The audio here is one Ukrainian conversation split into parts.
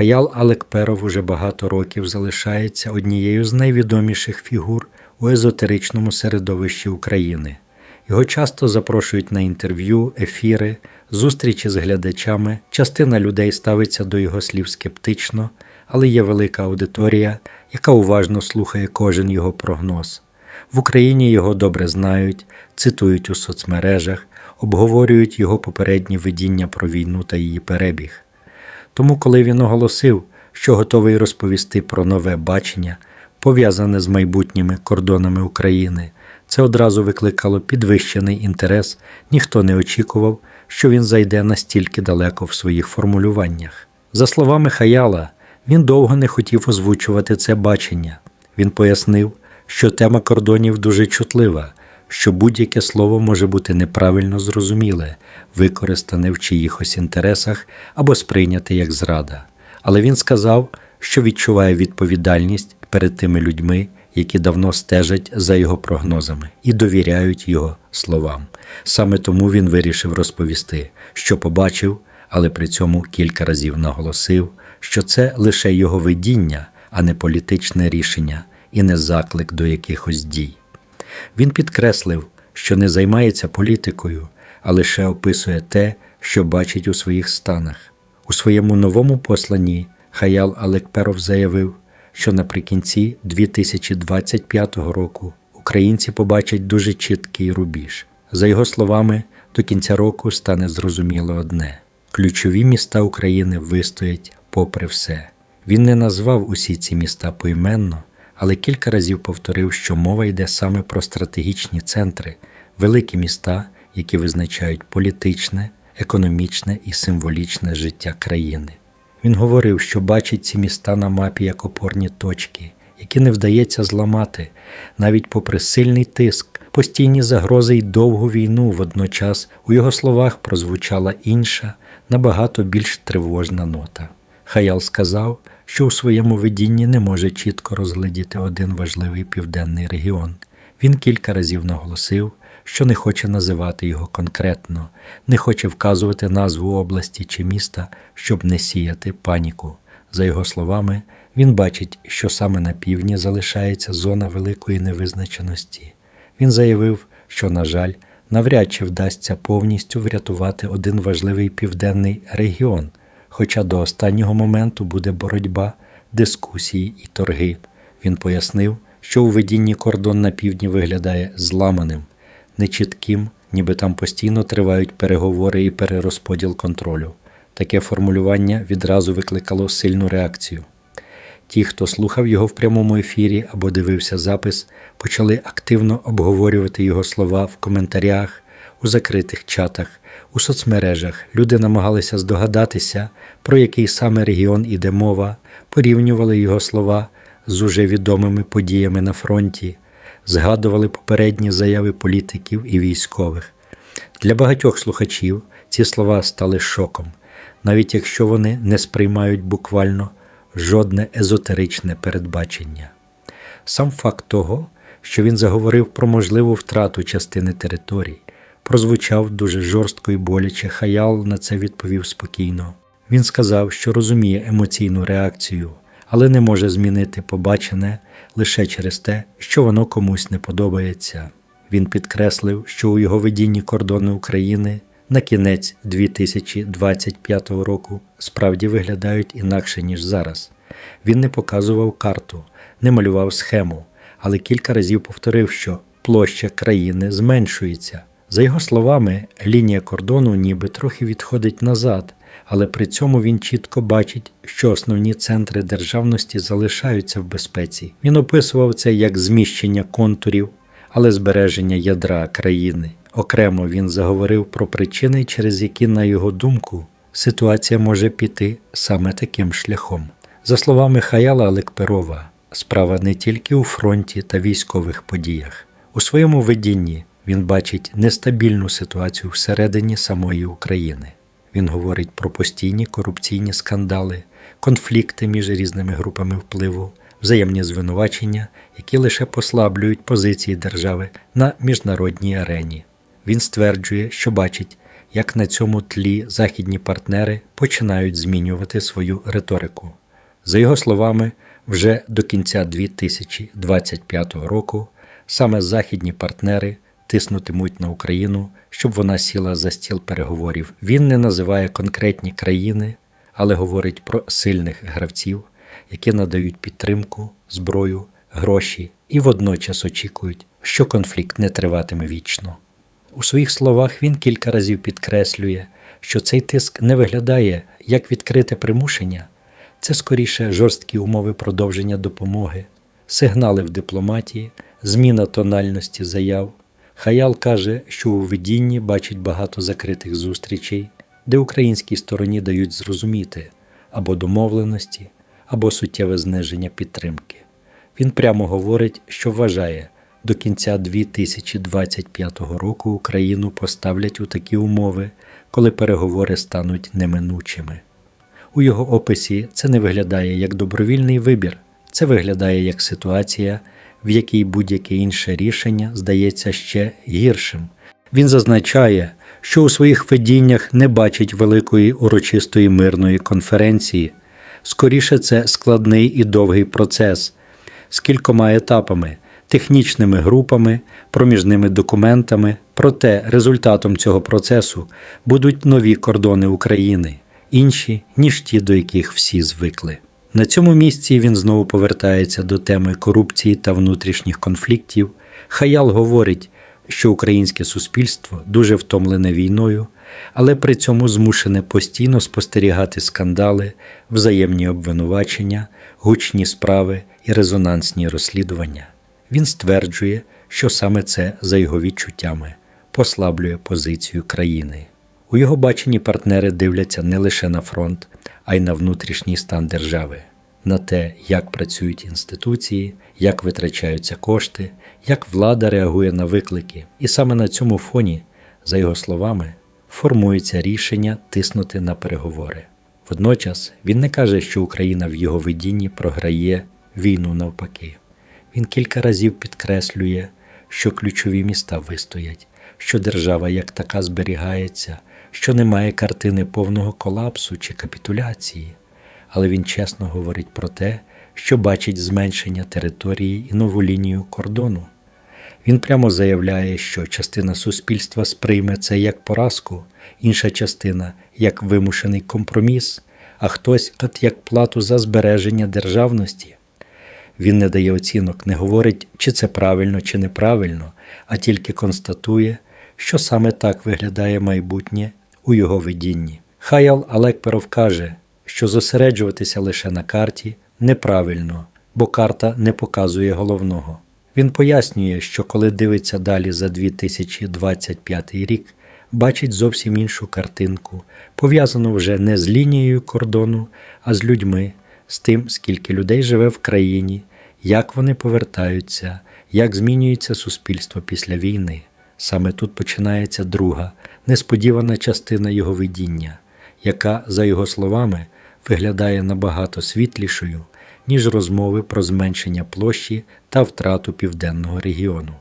Хаял Алекперов уже багато років залишається однією з найвідоміших фігур у езотеричному середовищі України. Його часто запрошують на інтерв'ю, ефіри, зустрічі з глядачами. Частина людей ставиться до його слів скептично, але є велика аудиторія, яка уважно слухає кожен його прогноз. В Україні його добре знають, цитують у соцмережах, обговорюють його попередні видіння про війну та її перебіг. Тому, коли він оголосив, що готовий розповісти про нове бачення, пов'язане з майбутніми кордонами України, це одразу викликало підвищений інтерес, ніхто не очікував, що він зайде настільки далеко в своїх формулюваннях. За словами Хаяла, він довго не хотів озвучувати це бачення. Він пояснив, що тема кордонів дуже чутлива, що будь-яке слово може бути неправильно зрозуміле, використане в чиїхось інтересах або сприйняте як зрада. Але він сказав, що відчуває відповідальність перед тими людьми, які давно стежать за його прогнозами і довіряють його словам. Саме тому він вирішив розповісти, що побачив, але при цьому кілька разів наголосив, що це лише його видіння, а не політичне рішення і не заклик до якихось дій. Він підкреслив, що не займається політикою, а лише описує те, що бачить у своїх станах. У своєму новому посланні Хаял Алекперов заявив, що наприкінці 2025 року українці побачать дуже чіткий рубіж. За його словами, до кінця року стане зрозуміло одне: ключові міста України вистоять попри все. Він не назвав усі ці міста поіменно, але кілька разів повторив, що мова йде саме про стратегічні центри, великі міста, які визначають політичне, економічне і символічне життя країни. Він говорив, що бачить ці міста на мапі як опорні точки, які не вдається зламати, навіть попри сильний тиск, постійні загрози й довгу війну. Водночас у його словах прозвучала інша, набагато більш тривожна нота. Хаял сказав, що у своєму видінні не може чітко розглядіти один важливий південний регіон. Він кілька разів наголосив, що не хоче називати його конкретно, не хоче вказувати назву області чи міста, щоб не сіяти паніку. За його словами, він бачить, що саме на півдні залишається зона великої невизначеності. Він заявив, що, на жаль, навряд чи вдасться повністю врятувати один важливий південний регіон, хоча до останнього моменту буде боротьба, дискусії і торги. Він пояснив, що у видінні кордон на півдні виглядає зламаним, нечітким, ніби там постійно тривають переговори і перерозподіл контролю. Таке формулювання відразу викликало сильну реакцію. Ті, хто слухав його в прямому ефірі або дивився запис, почали активно обговорювати його слова в коментарях, у закритих чатах, у соцмережах. Люди намагалися здогадатися, про який саме регіон іде мова, порівнювали його слова з уже відомими подіями на фронті, згадували попередні заяви політиків і військових. Для багатьох слухачів ці слова стали шоком, навіть якщо вони не сприймають буквально жодне езотеричне передбачення. Сам факт того, що він заговорив про можливу втрату частини територій, прозвучав дуже жорстко і боляче, хаял на це відповів спокійно. Він сказав, що розуміє емоційну реакцію, але не може змінити побачене лише через те, що воно комусь не подобається. Він підкреслив, що у його видінні кордони України на кінець 2025 року справді виглядають інакше, ніж зараз. Він не показував карту, не малював схему, але кілька разів повторив, що площа країни зменшується. За його словами, лінія кордону ніби трохи відходить назад, але при цьому він чітко бачить, що основні центри державності залишаються в безпеці. Він описував це як зміщення контурів, але збереження ядра країни. Окремо він заговорив про причини, через які, на його думку, ситуація може піти саме таким шляхом. За словами Хаяла Алекперова, справа не тільки у фронті та військових подіях. У своєму видінні він бачить нестабільну ситуацію всередині самої України. Він говорить про постійні корупційні скандали, конфлікти між різними групами впливу, взаємні звинувачення, які лише послаблюють позиції держави на міжнародній арені. Він стверджує, що бачить, як на цьому тлі західні партнери починають змінювати свою риторику. За його словами, вже до кінця 2025 року саме західні партнери тиснутимуть на Україну, щоб вона сіла за стіл переговорів. Він не називає конкретні країни, але говорить про сильних гравців, які надають підтримку, зброю, гроші і водночас очікують, що конфлікт не триватиме вічно. У своїх словах він кілька разів підкреслює, що цей тиск не виглядає як відкрите примушення, це скоріше жорсткі умови продовження допомоги, сигнали в дипломатії, зміна тональності заяв. Хаял каже, що у видінні бачить багато закритих зустрічей, де українській стороні дають зрозуміти або домовленості, або суттєве зниження підтримки. Він прямо говорить, що вважає, до кінця 2025 року Україну поставлять у такі умови, коли переговори стануть неминучими. У його описі це не виглядає як добровільний вибір, це виглядає як ситуація, в якій будь-яке інше рішення здається ще гіршим. Він зазначає, що у своїх видіннях не бачить великої урочистої мирної конференції. Скоріше, це складний і довгий процес з кількома етапами, технічними групами, проміжними документами. Проте результатом цього процесу будуть нові кордони України, інші, ніж ті, до яких всі звикли. На цьому місці він знову повертається до теми корупції та внутрішніх конфліктів. Хаял говорить, що українське суспільство дуже втомлене війною, але при цьому змушене постійно спостерігати скандали, взаємні обвинувачення, гучні справи і резонансні розслідування. Він стверджує, що саме це, за його відчуттями, послаблює позицію країни. У його баченні партнери дивляться не лише на фронт, а й на внутрішній стан держави, на те, як працюють інституції, як витрачаються кошти, як влада реагує на виклики. І саме на цьому фоні, за його словами, формується рішення тиснути на переговори. Водночас він не каже, що Україна в його видінні програє війну навпаки. Він кілька разів підкреслює, що ключові міста вистоять, що держава як така зберігається, що немає картини повного колапсу чи капітуляції, але він чесно говорить про те, що бачить зменшення території і нову лінію кордону. Він прямо заявляє, що частина суспільства сприйме це як поразку, інша частина як вимушений компроміс, а хтось як плату за збереження державності. Він не дає оцінок, не говорить, чи це правильно, чи неправильно, а тільки констатує, що саме так виглядає майбутнє у його видінні. Хаял Алекперов каже, що зосереджуватися лише на карті неправильно, бо карта не показує головного. Він пояснює, що коли дивиться далі за 2025 рік, бачить зовсім іншу картинку, пов'язану вже не з лінією кордону, а з людьми, з тим, скільки людей живе в країні, як вони повертаються, як змінюється суспільство після війни. Саме тут починається друга, несподівана частина його видіння, яка, за його словами, виглядає набагато світлішою, ніж розмови про зменшення площі та втрату південного регіону.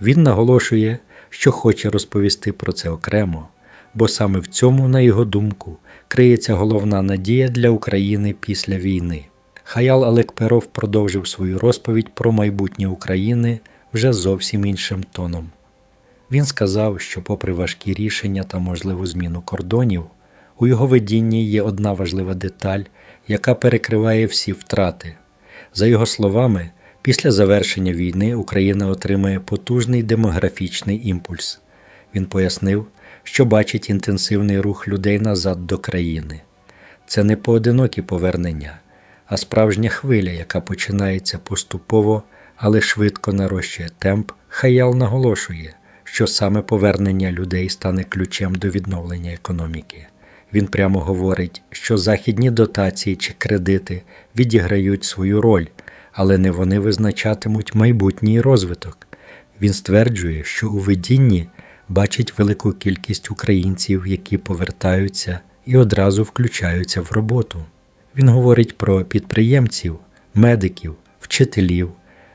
Він наголошує, що хоче розповісти про це окремо, бо саме в цьому, на його думку, криється головна надія для України після війни. Хаял Алекперов продовжив свою розповідь про майбутнє України вже зовсім іншим тоном. Він сказав, що, попри важкі рішення та можливу зміну кордонів, у його видінні є одна важлива деталь, яка перекриває всі втрати. За його словами, після завершення війни Україна отримає потужний демографічний імпульс. Він пояснив, що бачить інтенсивний рух людей назад до країни. Це не поодинокі повернення, а справжня хвиля, яка починається поступово, але швидко нарощує темп, хаял наголошує, що саме повернення людей стане ключем до відновлення економіки. Він прямо говорить, що західні дотації чи кредити відіграють свою роль, але не вони визначатимуть майбутній розвиток. Він стверджує, що у видінні бачить велику кількість українців, які повертаються і одразу включаються в роботу. Він говорить про підприємців, медиків, вчителів,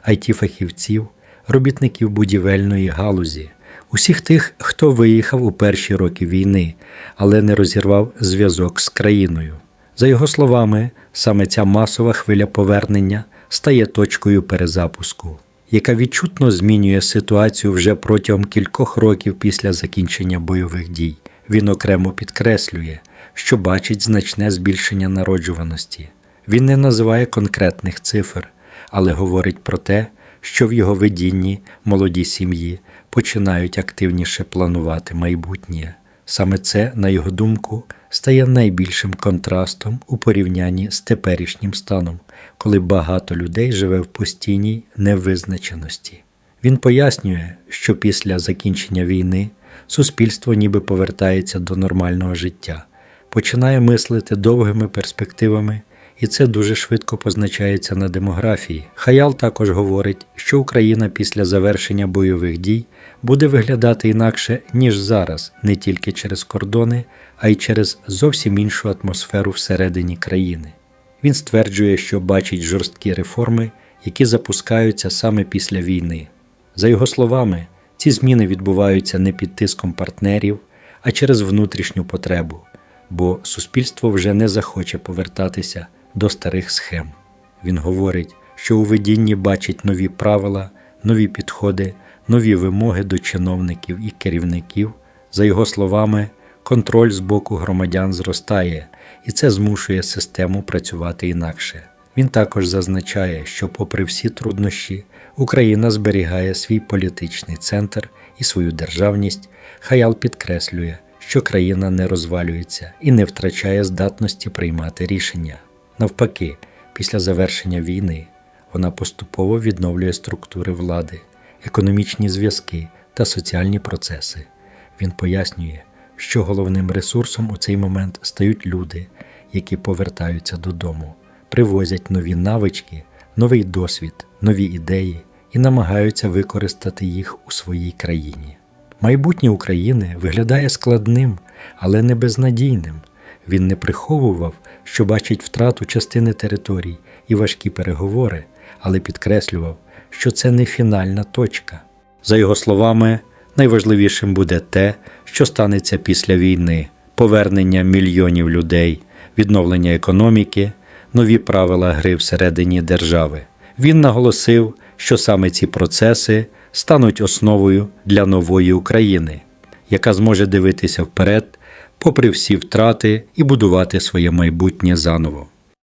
IT-фахівців, робітників будівельної галузі, усіх тих, хто виїхав у перші роки війни, але не розірвав зв'язок з країною. За його словами, саме ця масова хвиля повернення стає точкою перезапуску, яка відчутно змінює ситуацію вже протягом кількох років після закінчення бойових дій. Він окремо підкреслює, що бачить значне збільшення народжуваності. Він не називає конкретних цифр, але говорить про те, що в його видінні молоді сім'ї починають активніше планувати майбутнє. Саме це, на його думку, стає найбільшим контрастом у порівнянні з теперішнім станом, коли багато людей живе в постійній невизначеності. Він пояснює, що після закінчення війни суспільство ніби повертається до нормального життя, починає мислити довгими перспективами, і це дуже швидко позначається на демографії. Хаял також говорить, що Україна після завершення бойових дій буде виглядати інакше, ніж зараз, не тільки через кордони, а й через зовсім іншу атмосферу всередині країни. Він стверджує, що бачить жорсткі реформи, які запускаються саме після війни. За його словами, ці зміни відбуваються не під тиском партнерів, а через внутрішню потребу, бо суспільство вже не захоче повертатися до старих схем. Він говорить, що у видінні бачить нові правила, нові підходи, нові вимоги до чиновників і керівників. За його словами, контроль з боку громадян зростає, і це змушує систему працювати інакше. Він також зазначає, що, попри всі труднощі, Україна зберігає свій політичний центр і свою державність. Хаял підкреслює, що країна не розвалюється і не втрачає здатності приймати рішення. Навпаки, після завершення війни вона поступово відновлює структури влади, економічні зв'язки та соціальні процеси. Він пояснює, що головним ресурсом у цей момент стають люди, які повертаються додому, привозять нові навички, новий досвід, нові ідеї і намагаються використати їх у своїй країні. Майбутнє України виглядає складним, але не безнадійним. Він не приховував, що бачить втрату частини територій і важкі переговори, але підкреслював, що це не фінальна точка. За його словами, найважливішим буде те, що станеться після війни, повернення мільйонів людей, відновлення економіки, нові правила гри всередині держави. Він наголосив, що саме ці процеси стануть основою для нової України, яка зможе дивитися вперед, попри всі втрати, і будувати своє майбутнє заново.